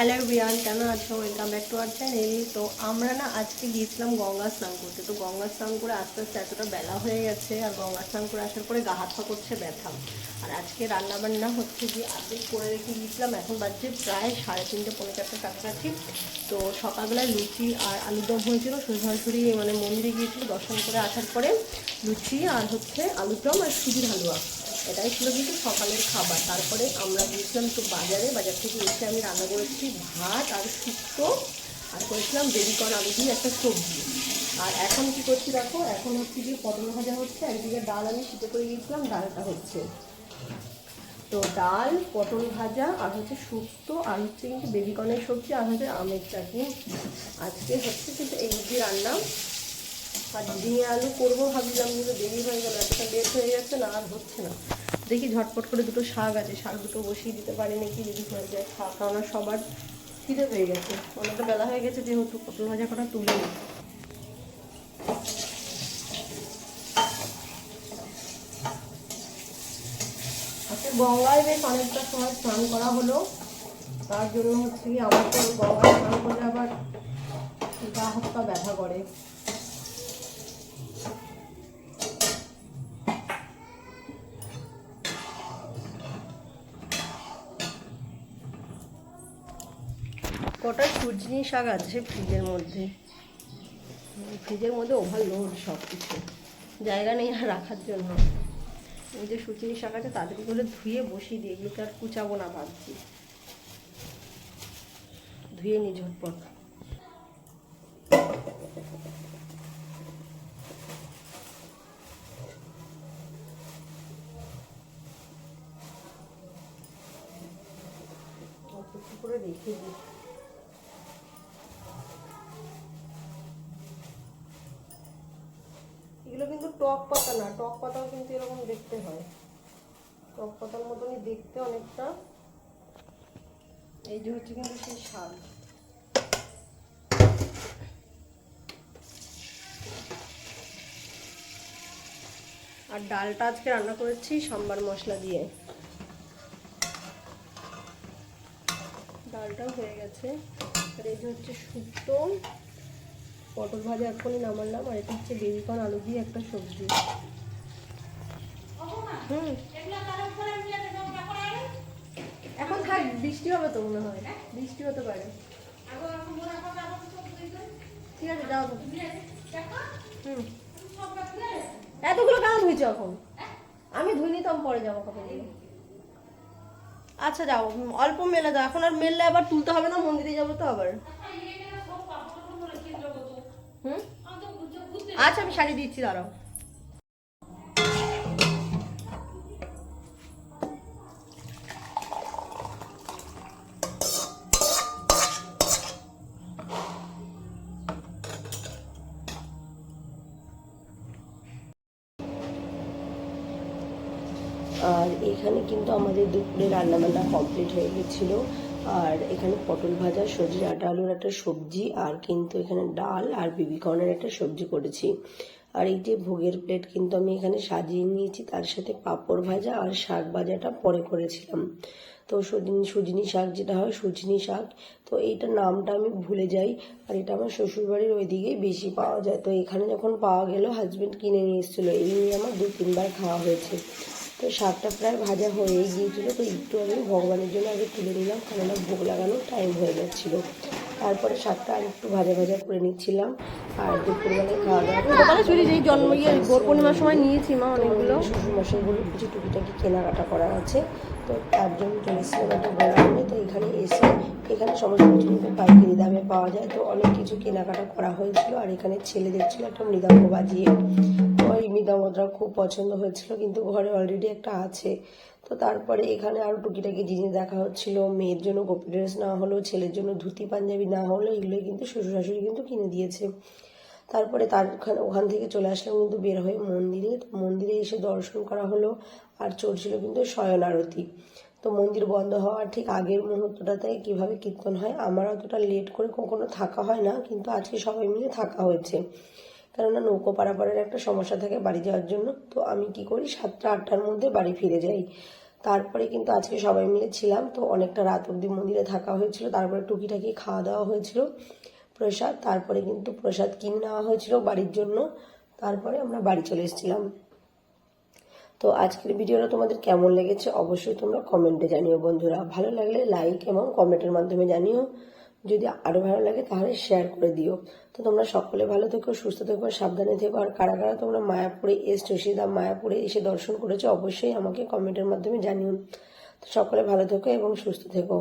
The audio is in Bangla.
হ্যালো রিয়ান কেন আছো? Welcome back to our channel তো আমরা না আজকে গিয়েছিলাম গঙ্গা স্নান করতে। তো গঙ্গা স্নান করে আস্তে আস্তে এতটা বেলা হয়ে গেছে আর গঙ্গা স্নান করে আসার পরে গা হাত করছে ব্যথা। আর আজকে রান্না বান্না হচ্ছে যে আর্ধেক করে রেখে গিয়েছিলাম, এখন বাজছে প্রায় সাড়ে তিনটে পনেরো চারটে কাছাকাছি। তো সকালবেলায় লুচি আর আলুর দম হয়েছিল সরাসরি মানে মন্দিরে গিয়েছিল দর্শন করে আসার পরে লুচি আর হচ্ছে আলুর দম আর সুজির হালুয়া। এটাই ছিল কিন্তু সকালের খাবার। তারপরে আমরা গিয়েছিলাম একটু বাজারে। বাজার থেকে এসে আমি রান্না করেছি ভাত আর শুক্তো। আর করেছিলাম বেবিকর্ন আলু দিয়ে একটা সবজি। আর এখন কি করছি দেখো? এখন হচ্ছে যে পটল ভাজা হচ্ছে। একদিকে ডাল আমি শীতে করে গিয়েছিলাম ডালটা হচ্ছে। তো ডাল, পটল ভাজা আর হচ্ছে শুক্তো আর হচ্ছে কিন্তু বেবিকর্নের সবজি আর হচ্ছে আমের চাটনি। আজকে হচ্ছে কিন্তু এই রান্না। আর ঝিঙে আলু করব ভাবছিলাম কিন্তু দেরি হয়ে গেল, এতটা লেট হয়ে যাচ্ছে, না আর হচ্ছে না। দেখি ঝটপট করে দুটো শাক আছে, শাক দুটো বসিয়ে দিতে পারি নাকি, যদি হয়ে যায় খাওয়া খাওয়ানো সবার খিদে পেয়ে গেছে। অনেকটা বেলা হয়ে গেছে যেহেতু, পটল ভাজা করা তুলে নিই গঙ্গায় বেশ অনেকটা সময় স্নান করা হলো। তার জন্য হচ্ছে কি আমার তো গঙ্গায় স্নান করলে আবার গা হাত পা ব্যথা করে। কটা সুজনি শাক আছে ফ্রিজের মধ্যে? ফ্রিজের মধ্যে ওভারলোড সব কিছু জায়গা নেই আর রাখার জন্য। ওই যে সুচিনি শাক আছে করে ধুয়ে বসিয়ে দিই এগুলোকে আর কুচাবো না ভাবছি। ধুয়ে নি ঝটপট। করে রেখে দিই। কিন্তু টক পাতা না, টক পাতাও কিন্তু এরকম দেখতে হয়। টক পাতার মতনই দেখতে অনেকটা। এই যে হচ্ছে কিন্তু সেই শাক আর ডালটা আজকে রান্না করেছি সাম্বার মশলা দিয়ে। ডালটাও হয়ে গেছে। আর এই যে হচ্ছে শুক্তো। পটল ভাজা এখনই নামালাম, আর এটা হচ্ছে বেবিকর্ন আলু দিয়ে একটা সবজি। হুম। এখন থাক, বৃষ্টি হবে তো মনে হয়। বৃষ্টি হতে পারে। ঠিক আছে, যাও হুম। এতগুলো কেন ধুইছো এখন? আমি ধুই নিতাম পরে যাব কাপড়গুলো আচ্ছা যাও। অল্প মেলে দাও। এখন আর মেললে আবার তুলতে হবে না, মন্দিরে যাব তো আবার। হুম? আচ্ছা আমি শাড়ি দিচ্ছি দাঁড়াও। আর এখানে কিন্তু আমাদের দুপুরে রান্নাবান্না কমপ্লিট হয়ে গেছিল। আর এখানে পটল ভাজা, সবজি, আটা, আলুর একটা সবজি, আর কিন্তু এখানে ডাল আর বিবিকর্নের একটা সবজি করেছি। আর এই যে ভোগের প্লেট কিন্তু আমি এখানে সাজিয়ে নিয়েছি, তার সাথে পাঁপড় ভাজা আর শাক ভাজাটা পরে করেছিলাম। তো সুজিনি সুজিনি শাক যেটা হয়, সুজিনি শাক, তো এইটার নামটা আমি ভুলে যাই, আর এটা আমার শ্বশুরবাড়ির ওইদিকেই বেশি পাওয়া যায়। তো এখানে যখন পাওয়া গেল হাজব্যান্ড কিনে নিয়ে এসেছিল, এই নিয়ে আমার দু তিনবার খাওয়া হয়েছে। তো শাকটা প্রায় ভাজা হয়ে গিয়েছিল তো একটু আমি ভগবানের জন্য আগে তুলে নিলাম কেননা ভোগ লাগানোর টাইম হয়ে যাচ্ছিল তারপরে শাকটা আর একটু ভাজা ভাজা করে নিচ্ছিলাম আর দুপুরবেলায় খাওয়া দাওয়া করে দোকানে চুরি যেই জন্ম ইয়ে গোর পূর্ণিমার সময় নিয়েছি মা অনেকগুলো। শ্বশুর মশাইগুলো কিছু টুকিটাকি কেনাকাটা করা আছে তো তার জন্য চলে এসেছিলাম একটা গোলামে তো এখানে এসে এখানে সমস্ত কিছু কিন্তু পাইকারি দামে পাওয়া যায় তো অনেক কিছু কেনাকাটা করা হয়েছিল আর এখানে ছেলে দেখছিল একটা মৃদঙ্গ বাজিয়ে। তো ওই মৃদঙ্গটা খুব পছন্দ হয়েছিল, কিন্তু ঘরে অলরেডি একটা আছে। তো তারপরে এখানে আরও টুকিটাকি জিনিস দেখা হচ্ছিল। মেয়ের জন্য গোপি ড্রেস না হলেও ছেলের জন্য ধুতি, পাঞ্জাবি না হলেও এগুলোই কিন্তু শ্বশুর শাশুড়ি কিন্তু কিনে দিয়েছে। তারপরে তার ওখানে থেকে চলে আসলাম কিন্তু বের হয়ে মন্দিরে। মন্দিরে এসে দর্শন করা হলো আর চলছিল কিন্তু শয়ন আরতি। তো মন্দির বন্ধ হওয়ার ঠিক আগের মুহূর্তটাতে কীভাবে কীর্তন হয়, আমার অতটা লেট করে কখনো থাকা হয় না, কিন্তু আজকে সবাই মিলে থাকা হয়েছে। কেননা নৌকো পারাপারের একটা সমস্যা থাকে বাড়ি যাওয়ার জন্য। তো আমি কি করি, সাতটা, আটটার মধ্যে বাড়ি ফিরে যাই। তারপরে কিন্তু আজকে সবাই মিলে ছিলাম, তো অনেকটা রাত অবধি মন্দিরে থাকা হয়েছিল, তারপরে টুকিটাকি খাওয়া দাওয়া হয়েছিল, প্রসাদ, তারপরে কিন্তু প্রসাদ কিনে নেওয়া হয়েছিল বাড়ির জন্য, তারপরে আমরা বাড়ি চলে এসেছিলাম। তো আজকের ভিডিওটা তোমাদের কেমন লেগেছে অবশ্যই তোমরা কমেন্টে জানিও বন্ধুরা। ভালো লাগলে লাইক এবং কমেন্টের মাধ্যমে জানিও। যদি আরও ভালো লাগে তাহলে শেয়ার করে দিও। তো তোমরা সকলে ভালো থেকো, সুস্থ থেকো, সাবধানে থেকো। আর কারা কারা তোমরা মায়াপুরে এসছো সেদা মায়াপুরে এসে দর্শন করেছ, অবশ্যই আমাকে কমেন্টের মাধ্যমে জানিও। তো সকলে ভালো থেকো এবং সুস্থ থেকো।